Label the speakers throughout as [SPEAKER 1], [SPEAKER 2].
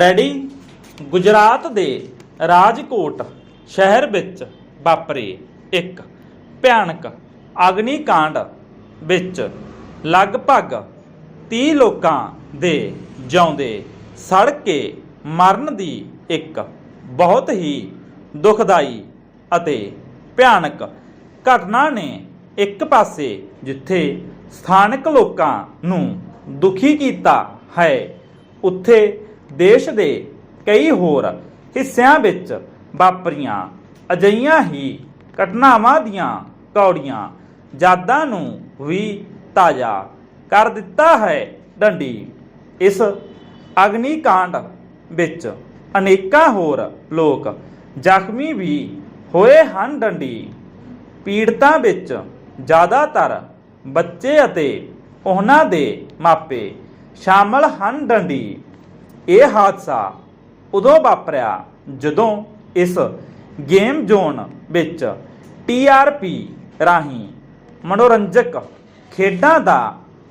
[SPEAKER 1] Ready? Gujarat ਦੇ ਰਾਜਕੋਟ ਸ਼ਹਿਰ ਵਿੱਚ ਵਾਪਰੇ ਇੱਕ ਭਿਆਨਕ ਅਗਨੀ ਕਾਂਡ ਵਿੱਚ ਲਗਭਗ 30 ਲੋਕਾਂ ਦੇ ਜਿਉਂਦੇ ਸੜ ਕੇ ਮਰਨ ਦੀ ਇੱਕ ਬਹੁਤ ਹੀ ਦੁਖਦਾਈ ਅਤੇ ਭਿਆਨਕ ਘਟਨਾ ਨੇ ਇੱਕ ਪਾਸੇ ਜਿੱਥੇ ਸਥਾਨਕ ਲੋਕਾਂ ਨੂੰ ਦੁਖੀ ਕੀਤਾ ਹੈ, ਉੱਥੇ ਦੇਸ਼ ਦੇ ਕਈ ਹੋਰ ਹਿੱਸਿਆਂ ਵਿੱਚ ਵਾਪਰੀਆਂ ਅਜਈਆਂ ਹੀ ਘਟਨਾਵਾਂ ਦੀਆਂ ਕੌੜੀਆਂ ਯਾਦਾਂ ਨੂੰ ਵੀ ਤਾਜ਼ਾ ਕਰ ਦਿੱਤਾ ਹੈ ਡੰਡੀ। ਇਸ ਅਗਨੀ ਕਾਂਡ ਵਿੱਚ ਅਨੇਕਾਂ ਹੋਰ ਲੋਕ ਜ਼ਖਮੀ ਵੀ ਹੋਏ ਹਨ ਡੰਡੀ। ਪੀੜਤਾਂ ਵਿੱਚ ਜ਼ਿਆਦਾਤਰ ਬੱਚੇ ਅਤੇ ਉਹਨਾਂ ਦੇ ਮਾਪੇ ਸ਼ਾਮਲ ਹਨ ਡੰਡੀ। ਇਹ ਹਾਦਸਾ ਉਦੋਂ ਵਾਪਰਿਆ ਜਦੋਂ ਇਸ ਗੇਮ ਜ਼ੋਨ ਵਿੱਚ ਟੀਆਰਪੀ ਰਾਹੀਂ ਮਨੋਰੰਜਕ ਖੇਡਾਂ ਦਾ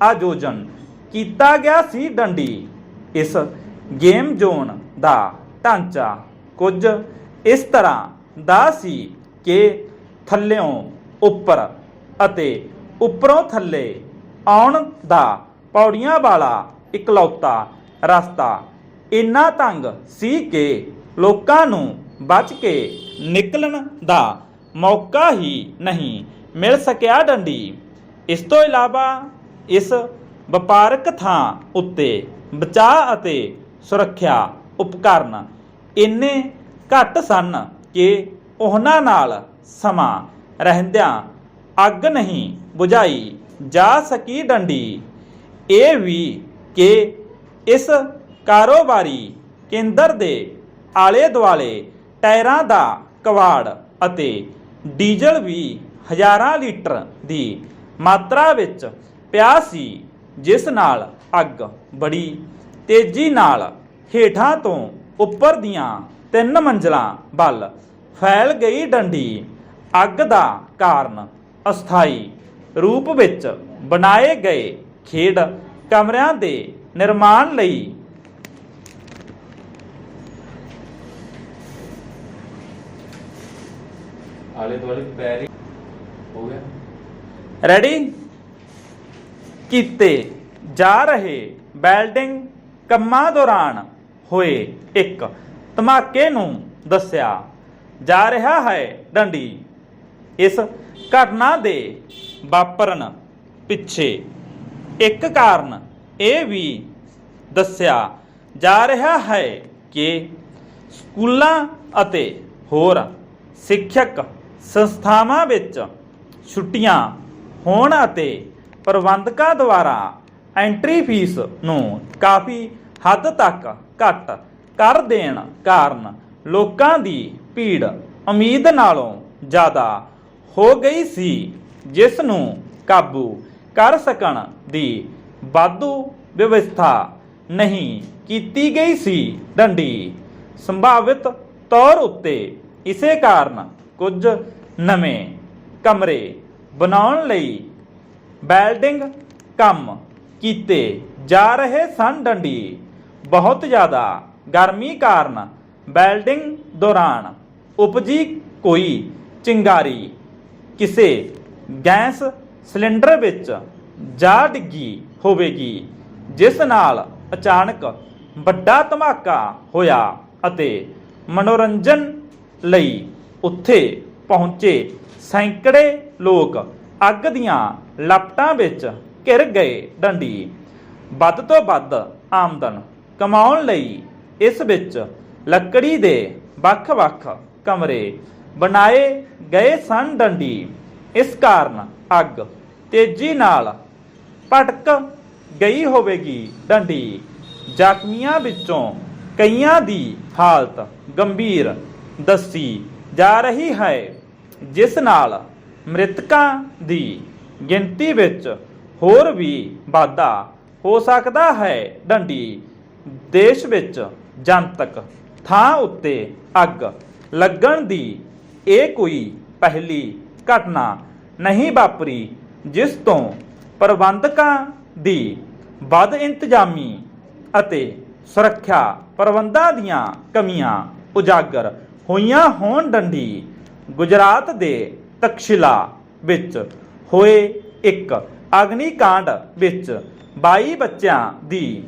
[SPEAKER 1] ਆਯੋਜਨ ਕੀਤਾ ਗਿਆ ਸੀ ਡੰਡੀ। ਇਸ ਗੇਮ ਜ਼ੋਨ ਦਾ ਢਾਂਚਾ ਕੁਝ ਇਸ ਤਰ੍ਹਾਂ ਦਾ ਸੀ ਕਿ ਥੱਲਿਓਂ ਉੱਪਰ ਅਤੇ ਉੱਪਰੋਂ ਥੱਲੇ ਆਉਣ ਦਾ ਪੌੜੀਆਂ ਵਾਲਾ ਇਕਲੌਤਾ ਰਸਤਾ ਇੰਨਾ ਤੰਗ ਸੀ ਕਿ ਲੋਕਾਂ ਨੂੰ ਬਚ ਕੇ ਨਿਕਲਣ ਦਾ ਮੌਕਾ ਹੀ ਨਹੀਂ ਮਿਲ ਸਕਿਆ ਡੰਡੀ। ਇਸ ਤੋਂ ਇਲਾਵਾ ਇਸ ਵਪਾਰਕ ਥਾਂ ਉੱਤੇ ਬਚਾਅ ਅਤੇ ਸੁਰੱਖਿਆ ਉਪਕਰਨ ਇੰਨੇ ਘੱਟ ਸਨ ਕਿ ਉਹਨਾਂ ਨਾਲ ਸਮਾਂ ਰਹਿੰਦਿਆਂ ਅੱਗ ਨਹੀਂ ਬੁਝਾਈ ਜਾ ਸਕੀ ਡੰਡੀ। ਇਹ ਵੀ ਕਿ ਇਸ ਕਾਰੋਬਾਰੀ ਕੇਂਦਰ ਦੇ ਆਲੇ ਦੁਆਲੇ ਟਾਇਰਾਂ ਦਾ ਕਵਾੜ ਅਤੇ ਡੀਜ਼ਲ ਵੀ ਹਜ਼ਾਰਾਂ ਲੀਟਰ ਦੀ ਮਾਤਰਾ ਵਿੱਚ ਪਿਆ ਸੀ, ਜਿਸ ਨਾਲ ਅੱਗ ਬੜੀ ਤੇਜ਼ੀ ਨਾਲ ਹੇਠਾਂ ਤੋਂ ਉੱਪਰ ਦੀਆਂ ਤਿੰਨ ਮੰਜ਼ਲਾਂ ਵੱਲ ਫੈਲ ਗਈ ਡੰਡੀ। ਅੱਗ ਦਾ ਕਾਰਨ ਅਸਥਾਈ ਰੂਪ ਵਿੱਚ ਬਣਾਏ ਗਏ ਖੇਡ ਕਮਰਿਆਂ ਦੇ ਨਿਰਮਾਣ ਲਈ
[SPEAKER 2] ਆਲੇ ਦੁਆਲੇ ਪੈਰ ਹੀ ਹੋ ਗਿਆ।
[SPEAKER 1] ਰੈਡੀ ਕੀਤੇ ਜਾ ਰਹੇ ਬਿਲਡਿੰਗ ਕੰਮਾਂ ਦੌਰਾਨ ਹੋਏ ਇੱਕ ਧਮਾਕੇ ਨੂੰ ਦੱਸਿਆ ਜਾ ਰਿਹਾ ਹੈ ਡੰਡੀ। ਇਸ ਘਟਨਾ ਦੇ ਵਾਪਰਨ ਪਿੱਛੇ ਇੱਕ ਕਾਰਨ ਇਹ ਵੀ ਦੱਸਿਆ ਜਾ ਰਿਹਾ ਹੈ ਕਿ ਸਕੂਲਾਂ ਅਤੇ ਹੋਰ ਸਿੱਖਿਅਕ ਸੰਸਥਾਵਾਂ ਵਿੱਚ ਛੁੱਟੀਆਂ ਹੋਣ ਅਤੇ ਪ੍ਰਬੰਧਕਾਂ ਦੁਆਰਾ ਐਂਟਰੀ ਫੀਸ ਨੂੰ ਕਾਫੀ ਹੱਦ ਤੱਕ ਘੱਟ ਕਰ ਦੇਣ ਕਾਰਨ ਲੋਕਾਂ ਦੀ ਭੀੜ ਉਮੀਦ ਨਾਲੋਂ ਜ਼ਿਆਦਾ ਹੋ ਗਈ ਸੀ, ਜਿਸ ਨੂੰ ਕਾਬੂ ਕਰ ਸਕਣ ਦੀ ਵਾਧੂ ਵਿਵਸਥਾ ਨਹੀਂ ਕੀਤੀ ਗਈ ਸੀ। ਡੰਡੀ ਸੰਭਾਵਿਤ ਤੌਰ ਉੱਤੇ ਇਸੇ ਕਾਰਨ ਕੁਝ ਨਵੇਂ ਕਮਰੇ ਬਣਾਉਣ ਲਈ ਬਿਲਡਿੰਗ ਕੰਮ ਕੀਤੇ ਜਾ ਰਹੇ ਸਨ ਡੰਡੀ। ਬਹੁਤ ਜ਼ਿਆਦਾ ਗਰਮੀ ਕਾਰਨ ਬਿਲਡਿੰਗ ਦੌਰਾਨ ਉਪਜੀ ਕੋਈ ਚਿੰਗਾਰੀ। ਕਿਸੇ ਗੈਸ ਸਿਲੰਡਰ ਵਿੱਚ ਜਾ ਡਿੱਗੀ ਹੋਵੇਗੀ, ਜਿਸ ਨਾਲ ਅਚਾਨਕ ਵੱਡਾ ਧਮਾਕਾ ਹੋਇਆ ਅਤੇ ਮਨੋਰੰਜਨ ਲਈ ਉੱਥੇ ਪਹੁੰਚੇ ਸੈਂਕੜੇ ਲੋਕ ਅੱਗ ਦੀਆਂ ਲਪਟਾਂ ਵਿੱਚ ਘਿਰ ਗਏ ਡੰਡੀ। ਵੱਧ ਤੋਂ ਵੱਧ ਆਮਦਨ ਕਮਾਉਣ ਲਈ ਇਸ ਵਿੱਚ ਲੱਕੜੀ ਦੇ ਵੱਖ-ਵੱਖ ਕਮਰੇ ਬਣਾਏ ਗਏ ਸਨ ਡੰਡੀ। ਇਸ ਕਾਰਨ ਅੱਗ ਤੇਜ਼ੀ ਨਾਲ ਭਟਕ ਗਈ ਹੋਵੇਗੀ ਡੰਡੀ। ਜ਼ਖਮੀਆਂ ਵਿੱਚੋਂ ਕਈਆਂ ਦੀ ਹਾਲਤ ਗੰਭੀਰ ਦੱਸੀ ਜਾ ਰਹੀ ਹੈ। ਜਿਸ ਨਾਲ ਮ੍ਰਿਤਕਾਂ ਦੀ ਗਿਣਤੀ ਵਿੱਚ ਹੋਰ ਵੀ ਵਾਧਾ ਹੋ ਸਕਦਾ ਹੈ। ਡੰਡੀ ਦੇਸ਼ ਵਿੱਚ ਜਨਤਕ ਥਾਂ ਉੱਤੇ ਅੱਗ ਲੱਗਣ ਦੀ ਇਹ ਕੋਈ ਪਹਿਲੀ ਘਟਨਾ ਨਹੀਂ ਵਾਪਰੀ, ਜਿਸ ਤੋਂ ਪ੍ਰਬੰਧਕਾਂ ਦੀ ਵੱਧ ਇੰਤਜ਼ਾਮੀ ਅਤੇ ਸੁਰੱਖਿਆ ਪ੍ਰਬੰਧਾਂ ਦੀਆਂ ਕਮੀਆਂ ਉਜਾਗਰ ਹੋਈਆਂ ਹੋਣ। ਡੰਡੀ ਗੁਜਰਾਤ ਦੇ ਤਕਸ਼ਿਲਾ ਵਿੱਚ ਹੋਏ ਇੱਕ ਅਗਨੀਕਾਂਡ ਵਿੱਚ 22 ਬੱਚਿਆਂ ਦੀ